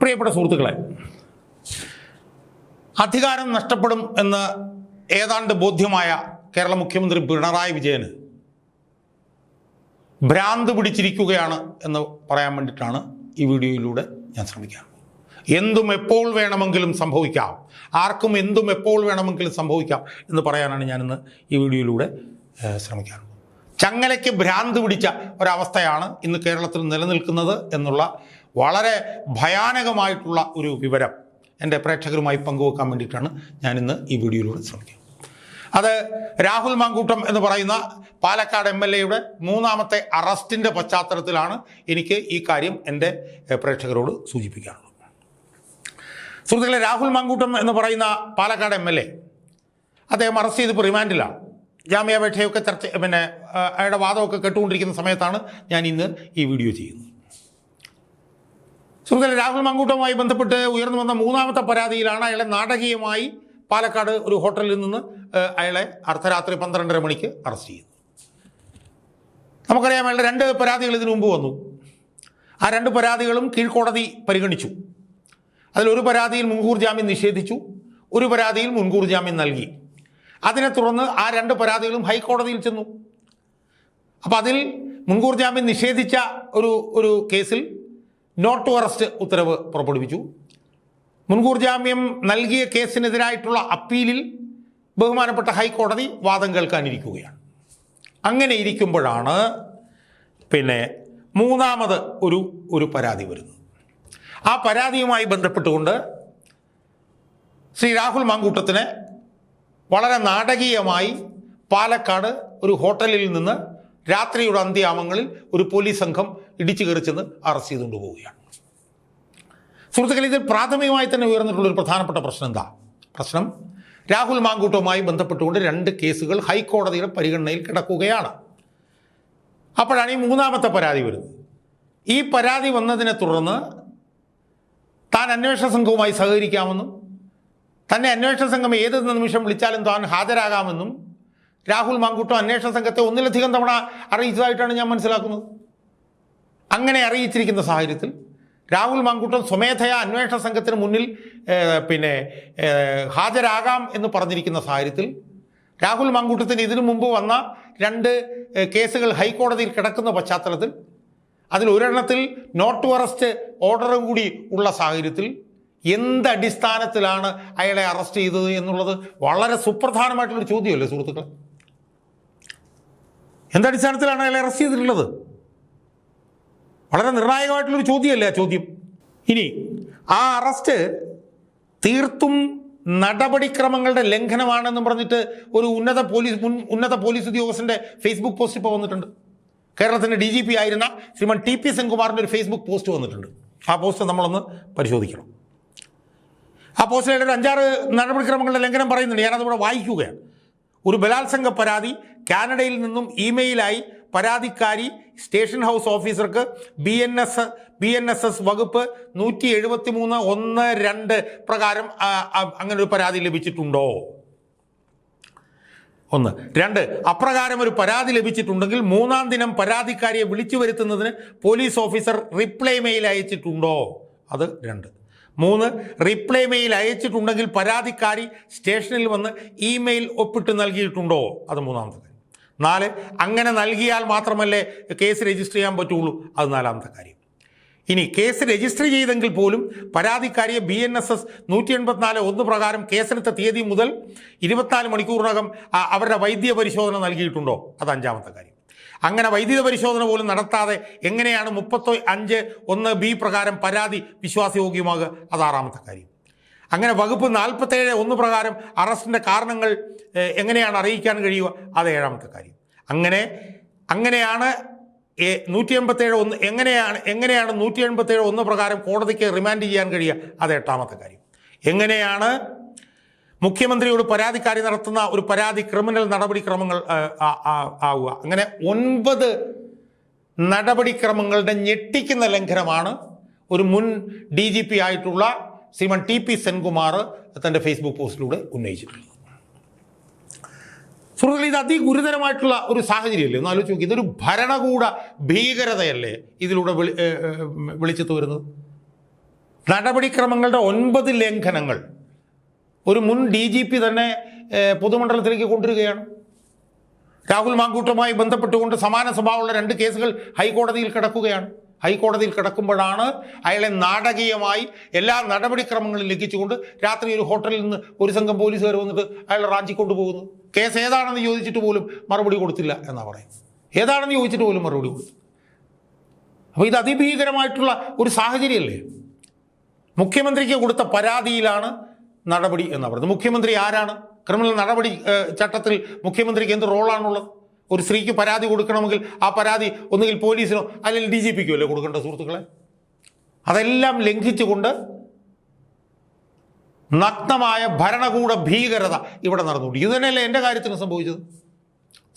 പ്രിയപ്പെട്ട സുഹൃത്തുക്കളെ അധികാരം നഷ്ടപ്പെടും എന്ന് ഏതാണ്ട് ബോധ്യമായ കേരള മുഖ്യമന്ത്രി പിണറായി വിജയന് ഭ്രാന്ത് പിടിച്ചിരിക്കുകയാണ് എന്ന് പറയാൻ വേണ്ടിയിട്ടാണ് ഈ വീഡിയോയിലൂടെ ഞാൻ ശ്രമിക്കുക. എന്തും എപ്പോൾ വേണമെങ്കിലും സംഭവിക്കാം. ആർക്കും എന്തും എപ്പോൾ വേണമെങ്കിലും സംഭവിക്കാം എന്ന് പറയാനാണ് ഞാനിന്ന് ഈ വീഡിയോയിലൂടെ ശ്രമിക്കാറ് ചങ്ങലയ്ക്ക് ഭ്രാന്ത് പിടിച്ച ഒരവസ്ഥയാണ് ഇന്ന് കേരളത്തിൽ നിലനിൽക്കുന്നത് എന്നുള്ള വളരെ ഭയാനകമായിട്ടുള്ള ഒരു വിവരം എന്റെ പ്രേക്ഷകരുമായി പങ്കുവെക്കാൻ വേണ്ടിയിട്ടാണ് ഞാനിന്ന് ഈ വീഡിയോയിലൂടെ ശ്രമിക്കുന്നത്. അത് രാഹുൽ മാങ്കൂട്ടം എന്ന് പറയുന്ന പാലക്കാട് എം എൽ എയുടെ മൂന്നാമത്തെ അറസ്റ്റിന്റെ പശ്ചാത്തലത്തിലാണ് എനിക്ക് ഈ കാര്യം എന്റെ പ്രേക്ഷകരോട് സൂചിപ്പിക്കാനുള്ളത്. സുഹൃത്തുക്കളെ രാഹുൽ മാങ്കൂട്ടം എന്ന് പറയുന്ന പാലക്കാട് എം എൽ എ അദ്ദേഹം അറസ്റ്റ് ചെയ്തിപ്പോൾ റിമാൻഡിലാണ്. ജാമ്യാപേക്ഷയൊക്കെ ചർച്ച പിന്നെ അയാളുടെ വാദമൊക്കെ കേട്ടുകൊണ്ടിരിക്കുന്ന സമയത്താണ് ഞാൻ ഇന്ന് ഈ വീഡിയോ ചെയ്യുന്നത്. സുഹൃത്തുക്കളെ രാഹുൽ മങ്കൂട്ടവുമായി ബന്ധപ്പെട്ട് ഉയർന്നു വന്ന മൂന്നാമത്തെ പരാതിയിലാണ് അയാളെ നാടകീയമായി പാലക്കാട് ഒരു ഹോട്ടലിൽ നിന്ന് അയാളെ അർദ്ധരാത്രി പന്ത്രണ്ടര മണിക്ക് അറസ്റ്റ് ചെയ്തു. നമുക്കറിയാം അയാളുടെ രണ്ട് പരാതികൾ ഇതിനു മുമ്പ് വന്നു. ആ രണ്ട് പരാതികളും കീഴ്ക്കോടതി പരിഗണിച്ചു. അതിലൊരു പരാതിയിൽ മുൻകൂർ ജാമ്യം നിഷേധിച്ചു ഒരു പരാതിയിൽ മുൻകൂർ ജാമ്യം നൽകി. അതിനെ തുടർന്ന് ആ രണ്ട് പരാതികളും ഹൈക്കോടതിയിൽ ചെന്നു. അപ്പോൾ അതിൽ മുൻകൂർ ജാമ്യം നിഷേധിച്ച ഒരു ഒരു കേസിൽ നോട്ട് അറസ്റ്റ് ഉത്തരവ് പുറപ്പെടുവിച്ചു. മുൻകൂർ ജാമ്യം നൽകിയ കേസിനെതിരായിട്ടുള്ള അപ്പീലിൽ ബഹുമാനപ്പെട്ട ഹൈക്കോടതി വാദം കേൾക്കാനിരിക്കുകയാണ്. അങ്ങനെ ഇരിക്കുമ്പോഴാണ് പിന്നെ മൂന്നാമത് ഒരു ഒരു പരാതി വരുന്നത്. ആ പരാതിയുമായി ബന്ധപ്പെട്ടുകൊണ്ട് ശ്രീ രാഹുൽ മാങ്കൂട്ടത്തിന് വളരെ നാടകീയമായി പാലക്കാട് ഒരു ഹോട്ടലിൽ നിന്ന് രാത്രിയുടെ അന്ത്യാമങ്ങളിൽ ഒരു പോലീസ് സംഘം ഇടിച്ചു കയറി ചെന്ന് അറസ്റ്റ് ചെയ്തുകൊണ്ട് പോവുകയാണ്. സുഹൃത്തുക്കളെ ഇതിൽ പ്രാഥമികമായി തന്നെ ഉയർന്നിട്ടുള്ള ഒരു പ്രധാനപ്പെട്ട പ്രശ്നം എന്താ? പ്രശ്നം രാഹുൽ മാങ്കൂട്ടവുമായി ബന്ധപ്പെട്ടുകൊണ്ട് രണ്ട് കേസുകൾ ഹൈക്കോടതിയുടെ പരിഗണനയിൽ കിടക്കുകയാണ്. അപ്പോഴാണ് ഈ മൂന്നാമത്തെ പരാതി വരുന്നത്. ഈ പരാതി വന്നതിനെ തുടർന്ന് താൻ അന്വേഷണ സംഘവുമായി സഹകരിക്കാമെന്നും തന്നെ അന്വേഷണ സംഘം ഏത് നിമിഷം വിളിച്ചാലും താൻ ഹാജരാകാമെന്നും രാഹുൽ മാങ്കൂട്ടം അന്വേഷണ സംഘത്തെ ഒന്നിലധികം തവണ അറിയിച്ചതായിട്ടാണ് ഞാൻ മനസ്സിലാക്കുന്നത്. അങ്ങനെ അറിയിച്ചിരിക്കുന്ന സാഹചര്യത്തിൽ രാഹുൽ മാങ്കൂട്ടം സ്വമേധയാ അന്വേഷണ സംഘത്തിന് മുന്നിൽ പിന്നെ ഹാജരാകാം എന്ന് പറഞ്ഞിരിക്കുന്ന സാഹചര്യത്തിൽ രാഹുൽ മാങ്കൂട്ടത്തിന് ഇതിനു മുമ്പ് വന്ന രണ്ട് കേസുകൾ ഹൈക്കോടതിയിൽ കിടക്കുന്ന പശ്ചാത്തലത്തിൽ അതിൽ ഒരെണ്ണത്തിൽ നോട്ട് അറസ്റ്റ് ഓർഡറും കൂടി ഉള്ള സാഹചര്യത്തിൽ എന്ത് അടിസ്ഥാനത്തിലാണ് അയാളെ അറസ്റ്റ് ചെയ്തത് എന്നുള്ളത് വളരെ സുപ്രധാനമായിട്ടുള്ളൊരു ചോദ്യമല്ലേ സുഹൃത്തുക്കളെ? എന്തടിസ്ഥാനത്തിലാണ് അയാളെ അറസ്റ്റ് ചെയ്തിട്ടുള്ളത്? വളരെ നിർണായകമായിട്ടുള്ളൊരു ചോദ്യമല്ലേ ആ ചോദ്യം? ഇനി ആ അറസ്റ്റ് തീർത്തും നടപടിക്രമങ്ങളുടെ ലംഘനമാണെന്നും പറഞ്ഞിട്ട് ഒരു ഉന്നത പോലീസ് മുൻ ഉന്നത പോലീസ് ഉദ്യോഗസ്ഥന്റെ ഫേസ്ബുക്ക് പോസ്റ്റ് ഇപ്പോൾ വന്നിട്ടുണ്ട്. കേരളത്തിന്റെ ഡി ജി പി ആയിരുന്ന ശ്രീമൻ ടി പി സെൻകുമാറിന്റെ ഒരു ഫേസ്ബുക്ക് പോസ്റ്റ് വന്നിട്ടുണ്ട്. ആ പോസ്റ്റ് നമ്മളൊന്ന് പരിശോധിക്കണം. ആ പോസ്റ്റിൽ ഒരു അഞ്ചാറ് നടപടിക്രമങ്ങളുടെ ലംഘനം പറയുന്നുണ്ട്. ഞാനതിവിടെ വായിക്കുകയാണ്. ഒരു ബലാത്സംഗ പരാതി കാനഡയിൽ നിന്നും ഇമെയിലായി പരാതിക്കാരി സ്റ്റേഷൻ ഹൗസ് ഓഫീസർക്ക് B N S B N S S വകുപ്പ് നൂറ്റി എഴുപത്തി മൂന്ന് ഒന്ന് രണ്ട് പ്രകാരം അങ്ങനെ ഒരു പരാതി ലഭിച്ചിട്ടുണ്ടോ? ഒന്ന്. രണ്ട് അപ്രകാരം ഒരു പരാതി ലഭിച്ചിട്ടുണ്ടെങ്കിൽ മൂന്നാം ദിനം പരാതിക്കാരിയെ വിളിച്ചു വരുത്തുന്നതിന് പോലീസ് ഓഫീസർ റിപ്ലൈ മെയിൽ അയച്ചിട്ടുണ്ടോ? അത് രണ്ട്. മൂന്ന് റിപ്ലൈ മെയിൽ അയച്ചിട്ടുണ്ടെങ്കിൽ പരാതിക്കാരി സ്റ്റേഷനിൽ വന്ന് ഇമെയിൽ ഒപ്പിട്ട് നൽകിയിട്ടുണ്ടോ? അത് മൂന്നാമത്തെ കാര്യം. നാല് അങ്ങനെ നൽകിയാൽ മാത്രമല്ലേ കേസ് രജിസ്റ്റർ ചെയ്യാൻ പറ്റുള്ളൂ? അത് നാലാമത്തെ കാര്യം. ഇനി കേസ് രജിസ്റ്റർ ചെയ്തെങ്കിൽ പോലും പരാതിക്കാരിയെ ബി എൻ എസ് എസ് നൂറ്റി എൺപത്തിനാല് ഒന്ന് പ്രകാരം കേസെടുത്ത തീയതി മുതൽ ഇരുപത്തിനാല് മണിക്കൂറിനകം അവരുടെ വൈദ്യ പരിശോധന നൽകിയിട്ടുണ്ടോ? അത് അഞ്ചാമത്തെ കാര്യം. അങ്ങനെ വൈദ്യുത പരിശോധന പോലും നടത്താതെ എങ്ങനെയാണ് മുപ്പത്തി അഞ്ച് ഒന്ന് ബി പ്രകാരം പരാതി വിശ്വാസയോഗ്യമാകുക? അത് ആറാമത്തെ കാര്യം. അങ്ങനെ വകുപ്പ് നാൽപ്പത്തേഴ് ഒന്ന് പ്രകാരം അറസ്റ്റിന്റെ കാരണങ്ങൾ എങ്ങനെയാണ് അറിയിക്കാൻ കഴിയുക? അത് ഏഴാമത്തെ കാര്യം. അങ്ങനെ അങ്ങനെയാണ് നൂറ്റി എൺപത്തേഴ് ഒന്ന് എങ്ങനെയാണ് എങ്ങനെയാണ് നൂറ്റി എൺപത്തേഴ് ഒന്ന് പ്രകാരം കോടതിക്ക് റിമാൻഡ് ചെയ്യാൻ കഴിയുക? അത് എട്ടാമത്തെ കാര്യം. എങ്ങനെയാണ് മുഖ്യമന്ത്രിയോട് പരാതിക്കാരി നടത്തുന്ന ഒരു പരാതി ക്രിമിനൽ നടപടിക്രമങ്ങൾ ആവുക. അങ്ങനെ ഒൻപത് നടപടിക്രമങ്ങളുടെ ഞെട്ടിക്കുന്ന ലംഘനമാണ് ഒരു മുൻ ഡി ജി പി ആയിട്ടുള്ള ശ്രീമൻ ടി പി സെൻകുമാർ തന്റെ ഫേസ്ബുക്ക് പോസ്റ്റിലൂടെ ഉന്നയിച്ചിട്ടുള്ളത്. സുഹൃത്തുക്കളെ ഇത് അതിഗുരുതരമായിട്ടുള്ള ഒരു സാഹചര്യമല്ലേ? ഒന്ന് ആലോചിച്ച് നോക്കി ഇതൊരു ഭരണകൂട ഭീകരതയല്ലേ ഇതിലൂടെ വിളി വരുന്നത്? നടപടിക്രമങ്ങളുടെ ഒൻപത് ലംഘനങ്ങൾ ഒരു മുൻ ഡി ജി പി തന്നെ പൊതുമണ്ഡലത്തിലേക്ക് കൊണ്ടുവരികയാണ്. രാഹുൽ മാങ്കൂട്ടുമായി ബന്ധപ്പെട്ടുകൊണ്ട് സമാന സ്വഭാവമുള്ള രണ്ട് കേസുകൾ ഹൈക്കോടതിയിൽ കിടക്കുകയാണ്. ഹൈക്കോടതിയിൽ കിടക്കുമ്പോഴാണ് അയാളെ നാടകീയമായി എല്ലാ നടപടിക്രമങ്ങളും ലംഘിച്ചുകൊണ്ട് രാത്രി ഒരു ഹോട്ടലിൽ നിന്ന് ഒരു സംഘം പോലീസുകാർ വന്നിട്ട് അയാളെ റാഞ്ചി കൊണ്ടുപോകുന്നു. കേസ് ഏതാണെന്ന് ചോദിച്ചിട്ട് പോലും മറുപടി കൊടുത്തില്ല എന്നാണ് പറയുന്നത്. ഏതാണെന്ന് ചോദിച്ചിട്ട് പോലും മറുപടി കൊടുത്തു അപ്പോൾ ഇത് അതിഭീകരമായിട്ടുള്ള ഒരു സാഹചര്യമല്ലേ? മുഖ്യമന്ത്രിക്ക് കൊടുത്ത പരാതിയിലാണ് നടപടി എന്ന് പറയുന്നത് മുഖ്യമന്ത്രി ആരാണ്? ക്രിമിനൽ നടപടി ചട്ടത്തിൽ മുഖ്യമന്ത്രിക്ക് എന്ത് റോളാണുള്ളത്? ഒരു സ്ത്രീക്ക് പരാതി കൊടുക്കണമെങ്കിൽ ആ പരാതി ഒന്നുകിൽ പോലീസിനോ അല്ലെങ്കിൽ ഡി ജി പിക്കോ അല്ലേ കൊടുക്കേണ്ട സുഹൃത്തുക്കളെ? അതെല്ലാം ലംഘിച്ചുകൊണ്ട് നഗ്നമായ ഭരണകൂട ഭീകരത ഇവിടെ നടന്നുകൊണ്ട് ഇത് തന്നെയല്ലേ എന്റെ കാര്യത്തിന് സംഭവിച്ചത്?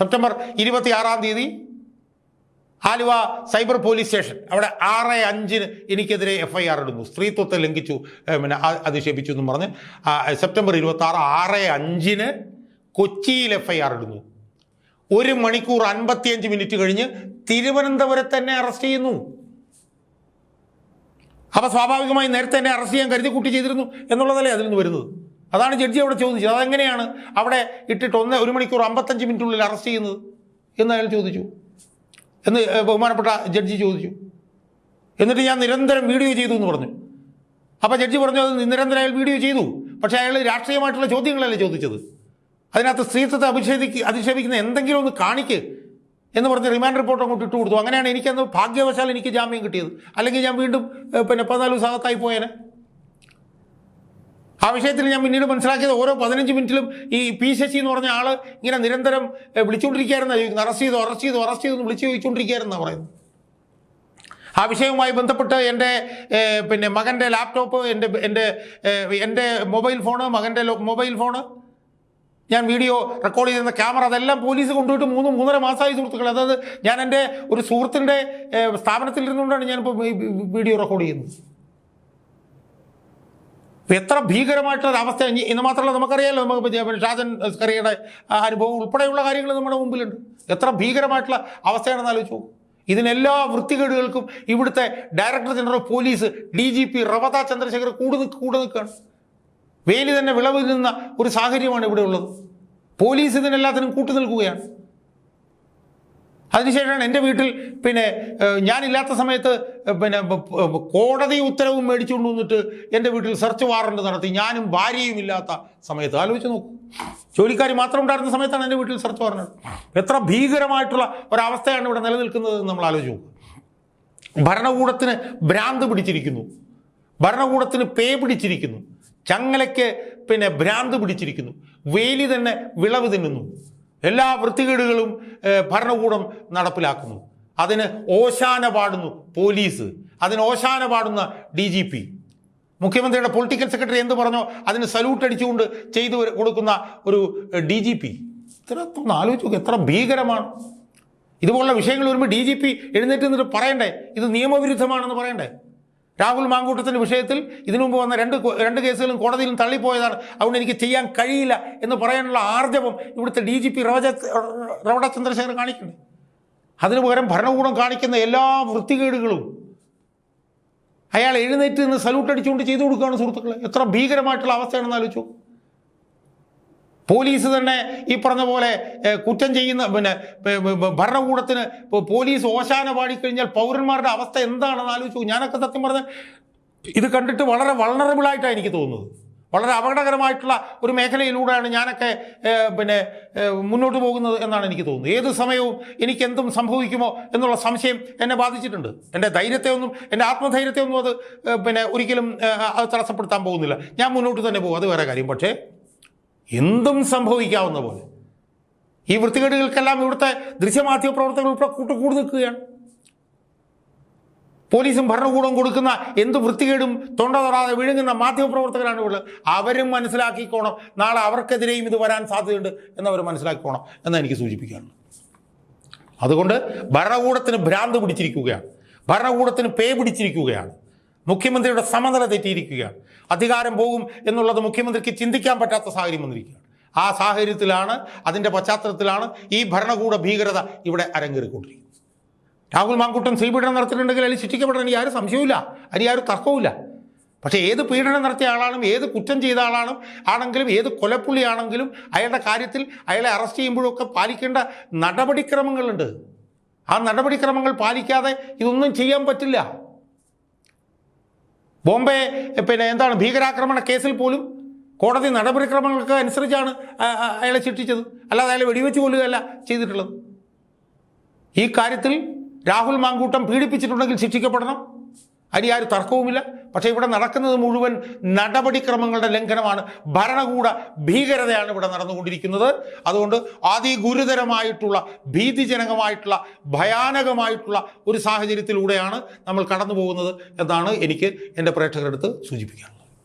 സെപ്റ്റംബർ ഇരുപത്തി ആറാം തീയതി ആലുവ സൈബർ പോലീസ് സ്റ്റേഷൻ. അവിടെ ആറ് അഞ്ചിന് എനിക്കെതിരെ എഫ് ഐ ആർ ഇടുന്നു സ്ത്രീത്വത്തെ ലംഘിച്ചു പിന്നെ അധിക്ഷേപിച്ചു എന്നും പറഞ്ഞ് സെപ്റ്റംബർ ഇരുപത്തി ആറ് ആറ് അഞ്ചിന് കൊച്ചിയിൽ എഫ് ഐ ആർ ഇടുന്നു. ഒരു മണിക്കൂർ അൻപത്തിയഞ്ച് മിനിറ്റ് കഴിഞ്ഞ് തിരുവനന്തപുരത്ത് തന്നെ അറസ്റ്റ് ചെയ്യുന്നു. അപ്പോൾ സ്വാഭാവികമായി നേരത്തെ തന്നെ അറസ്റ്റ് ചെയ്യാൻ കരുതി കൂട്ടി ചെയ്തിരുന്നു എന്നുള്ളതല്ലേ അതിൽ നിന്ന് വരുന്നത്? അതാണ് ജഡ്ജി അവിടെ ചോദിച്ചത്. അതെങ്ങനെയാണ് അവിടെ ഇട്ടിട്ട് ഒന്ന് ഒരു മണിക്കൂർ അമ്പത്തഞ്ച് മിനിറ്റിനുള്ളിൽ അറസ്റ്റ് ചെയ്യുന്നത്? എന്ന് അയാൾ ചോദിച്ചു. എന്ന് ബഹുമാനപ്പെട്ട ജഡ്ജി ചോദിച്ചു. എന്നിട്ട് ഞാൻ നിരന്തരം വീഡിയോ ചെയ്തു എന്ന് പറഞ്ഞു. അപ്പോൾ ജഡ്ജി പറഞ്ഞു അത് നിരന്തരം അയാൾ വീഡിയോ ചെയ്തു. പക്ഷേ അയാൾ രാഷ്ട്രീയമായിട്ടുള്ള ചോദ്യങ്ങളല്ലേ ചോദിച്ചത്. അതിനകത്ത് സ്ത്രീത്വത്തെ അഭിഷേപിക്ക് അധിക്ഷേപിക്കുന്ന എന്തെങ്കിലും ഒന്ന് കാണിക്ക് എന്ന് പറഞ്ഞ് റിമാൻഡ് റിപ്പോർട്ട് അങ്ങോട്ട് ഇട്ട് കൊടുത്തു അങ്ങനെയാണ് എനിക്കന്ന് ഭാഗ്യവശാൽ എനിക്ക് ജാമ്യം കിട്ടിയത്. അല്ലെങ്കിൽ ഞാൻ വീണ്ടും പിന്നെ പതിനാല് ദിവസത്തായി പോയേനെ. ആ വിഷയത്തിൽ ഞാൻ പിന്നീട് മനസ്സിലാക്കിയത് ഓരോ പതിനഞ്ച് മിനിറ്റിലും ഈ പി ശശി എന്ന് പറഞ്ഞ ആൾ ഇങ്ങനെ നിരന്തരം വിളിച്ചുകൊണ്ടിരിക്കുകയായിരുന്നാണ് ചോദിക്കുന്നത്. അറസ്റ്റ് ചെയ്തു അറസ്റ്റ് ചെയ്തു അറസ്റ്റ് ചെയ്തു എന്ന് വിളിച്ചു ചോദിച്ചുകൊണ്ടിരിക്കുകയായിരുന്നാണ് പറയുന്നത്. ആ വിഷയവുമായി ബന്ധപ്പെട്ട് എന്റെ പിന്നെ മകന്റെ ലാപ്ടോപ്പ് എന്റെ എന്റെ എന്റെ മൊബൈൽ ഫോണ് മകന്റെ മൊബൈൽ ഫോണ് ഞാൻ വീഡിയോ റെക്കോർഡ് ചെയ്യുന്ന ക്യാമറ അതെല്ലാം പോലീസ് കൊണ്ടുപോയിട്ട് മൂന്ന് മൂന്നര മാസമായി സുഹൃത്തുക്കൾ അതായത് ഞാൻ എന്റെ ഒരു സുഹൃത്തിന്റെ സ്ഥാപനത്തിൽ ഇരുന്നുകൊണ്ടാണ് ഞാനിപ്പോൾ വീഡിയോ റെക്കോർഡ് ചെയ്യുന്നത്. എത്ര ഭീകരമായിട്ടുള്ള അവസ്ഥ ഇനി ഇന്ന് മാത്രമല്ല നമുക്കറിയാലോ നമുക്ക് ഷാജൻ ആ അനുഭവം ഉൾപ്പെടെയുള്ള കാര്യങ്ങൾ നമ്മുടെ മുമ്പിലുണ്ട്. എത്ര ഭീകരമായിട്ടുള്ള അവസ്ഥയാണെന്ന് ആലോചിച്ചു ഇതിനെല്ലാ വൃത്തികേടുകൾക്കും ഇവിടുത്തെ director general police D G P Ravada Chandrasekhar കൂടു കൂടെ നിൽക്കുകയാണ് വേലി തന്നെ വിളവ് നിന്ന ഒരു സാഹചര്യമാണ് ഇവിടെ ഉള്ളത്. പോലീസ് ഇതിനെല്ലാത്തിനും കൂട്ടു നിൽക്കുകയാണ് അതിനുശേഷമാണ് എന്റെ വീട്ടിൽ പിന്നെ ഞാനില്ലാത്ത സമയത്ത് പിന്നെ കോടതി ഉത്തരവും മേടിച്ചുകൊണ്ട് വന്നിട്ട് എന്റെ വീട്ടിൽ സെർച്ച് വാറണ്ട് നടത്തി. ഞാനും ഭാര്യയും ഇല്ലാത്ത സമയത്ത്. ആലോചിച്ച് നോക്കൂ. ജോലിക്കാർ മാത്രം ഉണ്ടായിരുന്ന സമയത്താണ് എന്റെ വീട്ടിൽ സെർച്ച് വാറണ്ട് എത്ര ഭീകരമായിട്ടുള്ള ഒരവസ്ഥയാണ് ഇവിടെ നിലനിൽക്കുന്നത് എന്ന് നമ്മൾ ആലോചിച്ച് നോക്കും. ഭരണകൂടത്തിന് ഭ്രാന്ത് പിടിച്ചിരിക്കുന്നു. ഭരണകൂടത്തിന് പേ പിടിച്ചിരിക്കുന്നു. ചങ്ങലയ്ക്ക് പിന്നെ ഭ്രാന്ത് പിടിച്ചിരിക്കുന്നു. വേലി തന്നെ വിളവ് തിന്നുന്നു. എല്ലാ വൃത്തികേടുകളും ഭരണകൂടം നടപ്പിലാക്കുന്നു. അതിന് ഓശാന പാടുന്നു പോലീസ്. അതിന് ഓശാന പാടുന്ന ഡി ജി പി. മുഖ്യമന്ത്രിയുടെ പൊളിറ്റിക്കൽ സെക്രട്ടറി എന്ത് പറഞ്ഞോ അതിന് സല്യൂട്ട് അടിച്ചുകൊണ്ട് ചെയ്തു കൊടുക്കുന്ന ഒരു ഡി ജി പി. ഇത്ര ഒന്ന് ആലോചിച്ച് നോക്കുക എത്ര ഭീകരമാണ്. ഇതുപോലുള്ള വിഷയങ്ങൾ വരുമ്പോൾ ഡി ജി പി എഴുന്നേറ്റ് നിന്നിട്ട് പറയണ്ടേ? ഇത് നിയമവിരുദ്ധമാണെന്ന് പറയണ്ടേ? രാഹുൽ മാങ്കൂട്ടത്തിന്റെ വിഷയത്തിൽ ഇതിനു മുമ്പ് വന്ന രണ്ട് രണ്ട് കേസുകളും കോടതിയിലും തള്ളിപ്പോയതാണ്. അതുകൊണ്ട് എനിക്ക് ചെയ്യാൻ കഴിയില്ല എന്ന് പറയാനുള്ള ആർജവം ഇവിടുത്തെ D G P റവജ Ravada Chandrasekhar കാണിക്കുന്നു അതിനു പകരം ഭരണകൂടം കാണിക്കുന്ന എല്ലാ വൃത്തികേടുകളും അയാൾ എഴുന്നേറ്റ് നിന്ന് സല്യൂട്ട് അടിച്ചുകൊണ്ട് ചെയ്തു കൊടുക്കുകയാണ് സുഹൃത്തുക്കളെ. എത്ര ഭീകരമായിട്ടുള്ള അവസ്ഥയാണെന്ന് ആലോചിച്ചു പോലീസ് തന്നെ ഈ പറഞ്ഞ പോലെ കുറ്റം ചെയ്യുന്ന പിന്നെ ഭരണകൂടത്തിന് പോലീസ് ഓശാന പാടിക്കഴിഞ്ഞാൽ പൗരന്മാരുടെ അവസ്ഥ എന്താണെന്ന് ആലോചിച്ചു ഞാനൊക്കെ സത്യം പറഞ്ഞ ഇത് കണ്ടിട്ട് വളരെ വളണറബിളായിട്ടാണ് എനിക്ക് തോന്നുന്നത്. വളരെ അപകടകരമായിട്ടുള്ള ഒരു മേഖലയിലൂടെയാണ് ഞാനൊക്കെ പിന്നെ മുന്നോട്ട് പോകുന്നത് എന്നാണ് എനിക്ക് തോന്നുന്നത്. ഏത് സമയവും എനിക്ക് എന്തും സംഭവിക്കുമോ എന്നുള്ള സംശയം എന്നെ ബാധിച്ചിട്ടുണ്ട്. എന്റെ ധൈര്യത്തെ ഒന്നും എന്റെ ആത്മധൈര്യത്തെ ഒന്നും അത് പിന്നെ ഒരിക്കലും അത് തടസ്സപ്പെടുത്താൻ പോകുന്നില്ല. ഞാൻ മുന്നോട്ട് തന്നെ പോകും. അത് വേറെ കാര്യം. പക്ഷേ എന്തും സംഭവിക്കാവുന്ന പോലെ. ഈ വൃത്തികേടുകൾക്കെല്ലാം ഇവിടുത്തെ ദൃശ്യമാധ്യമ പ്രവർത്തകർ ഉൾപ്പെടെ കൂട്ടു കൂടി നിൽക്കുകയാണ്. പോലീസും ഭരണകൂടവും കൊടുക്കുന്ന എന്ത് വൃത്തികേടും തൊണ്ട തൊടാതെ വിഴുങ്ങുന്ന മാധ്യമപ്രവർത്തകരാണ് ഇവിടെ അവരും മനസ്സിലാക്കിക്കോണം. നാളെ അവർക്കെതിരെയും ഇത് വരാൻ സാധ്യതയുണ്ട് എന്നവർ മനസ്സിലാക്കിക്കോണം എന്ന് എനിക്ക് സൂചിപ്പിക്കുകയാണ് അതുകൊണ്ട് ഭരണകൂടത്തിന് ഭ്രാന്ത് പിടിച്ചിരിക്കുകയാണ്. ഭരണകൂടത്തിന് പേ പിടിച്ചിരിക്കുകയാണ്. മുഖ്യമന്ത്രിയുടെ സമനില തെറ്റിയിരിക്കുകയാണ്. അധികാരം പോകും എന്നുള്ളത് മുഖ്യമന്ത്രിക്ക് ചിന്തിക്കാൻ പറ്റാത്ത സാഹചര്യം വന്നിരിക്കുകയാണ്. ആ സാഹചര്യത്തിലാണ് അതിന്റെ പശ്ചാത്തലത്തിലാണ് ഈ ഭരണകൂട ഭീകരത ഇവിടെ അരങ്ങേറിക്കൊണ്ടിരിക്കുന്നത്. രാഹുൽ മാങ്കുട്ടൻ സ്ത്രീ പീഡനം നടത്തിയിട്ടുണ്ടെങ്കിൽ അതിൽ ശിക്ഷിക്കപ്പെടാൻ എനിക്ക് ആരും സംശയവുമില്ല. അതിന് ആരും തർക്കവുമില്ല. പക്ഷേ ഏത് പീഡനം നടത്തിയ ആളാണ് ഏത് കുറ്റം ചെയ്ത ആളാണ് ആണെങ്കിലും ഏത് കൊലപ്പുള്ളിയാണെങ്കിലും അയാളുടെ കാര്യത്തിൽ അയാളെ അറസ്റ്റ് ചെയ്യുമ്പോഴൊക്കെ പാലിക്കേണ്ട നടപടിക്രമങ്ങളുണ്ട്. ആ നടപടിക്രമങ്ങൾ പാലിക്കാതെ ഇതൊന്നും ചെയ്യാൻ പറ്റില്ല. ബോംബെ പിന്നെ എന്താണ് ഭീകരാക്രമണ കേസിൽ പോലും കോടതി നടപടിക്രമങ്ങൾക്ക് അനുസരിച്ചാണ് അയാളെ ശിക്ഷിച്ചത്. അല്ലാതെ അയാളെ വെടിവെച്ച് കൊല്ലുകയല്ല ചെയ്തിട്ടുള്ളത്. ഈ കാര്യത്തിൽ രാഹുൽ മാങ്കൂട്ടം പീഡിപ്പിച്ചിട്ടുണ്ടെങ്കിൽ ശിക്ഷിക്കപ്പെടണം. അതിന് ആരും തർക്കവുമില്ല. പക്ഷേ ഇവിടെ നടക്കുന്നത് മുഴുവൻ നടപടിക്രമങ്ങളുടെ ലംഘനമാണ്. ഭരണകൂട ഭീകരതയാണ് ഇവിടെ നടന്നുകൊണ്ടിരിക്കുന്നത്. അതുകൊണ്ട് അതിഗുരുതരമായിട്ടുള്ള ഭീതിജനകമായിട്ടുള്ള ഭയാനകമായിട്ടുള്ള ഒരു സാഹചര്യത്തിലൂടെയാണ് നമ്മൾ കടന്നു പോകുന്നത് എന്നാണ് എനിക്ക് എന്റെ പ്രേക്ഷകരെടുത്ത് സൂചിപ്പിക്കാനുള്ളത്.